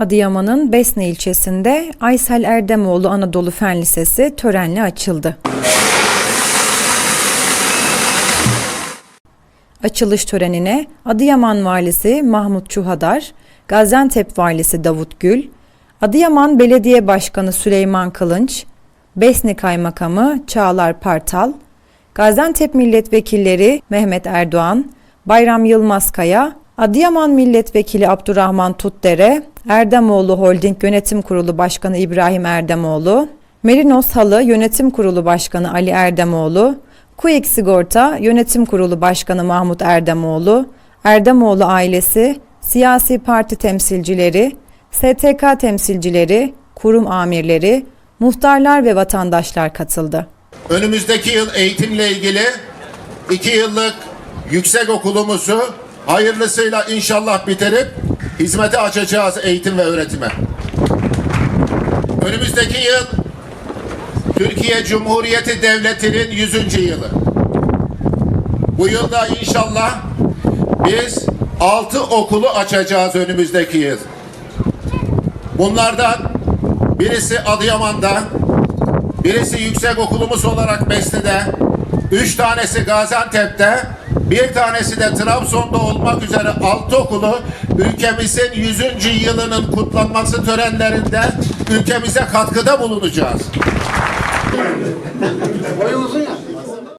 Adıyaman'ın Besne ilçesinde Aysel Erdemoğlu Anadolu Fen Lisesi törenle açıldı. Açılış törenine Adıyaman Valisi Mahmut Çuhadar, Gaziantep Valisi Davut Gül, Adıyaman Belediye Başkanı Süleyman Kılınç, Besne Kaymakamı Çağlar Partal, Gaziantep Milletvekilleri Mehmet Erdoğan, Bayram Yılmazkaya, Adıyaman Milletvekili Abdurrahman Tutdere, Erdemoğlu Holding Yönetim Kurulu Başkanı İbrahim Erdemoğlu, Merinos Halı Yönetim Kurulu Başkanı Ali Erdemoğlu, Quick Sigorta Yönetim Kurulu Başkanı Mahmut Erdemoğlu, Erdemoğlu ailesi, siyasi parti temsilcileri, STK temsilcileri, kurum amirleri, muhtarlar ve vatandaşlar katıldı. Önümüzdeki yıl eğitimle ilgili iki yıllık yüksek okulumuzu hayırlısıyla inşallah bitirip hizmete açacağız eğitim ve öğretime. Önümüzdeki yıl Türkiye Cumhuriyeti Devleti'nin 100. yılı. Bu yılda inşallah biz altı okulu açacağız önümüzdeki yıl. Bunlardan birisi Adıyaman'da, Birisi yüksek okulumuz olarak Besni'de, üç tanesi Gaziantep'te, bir tanesi de Trabzon'da olmak üzere altı okulu ülkemizin 100. yılının kutlanması törenlerinde ülkemize katkıda bulunacağız. Boyu uzun ya.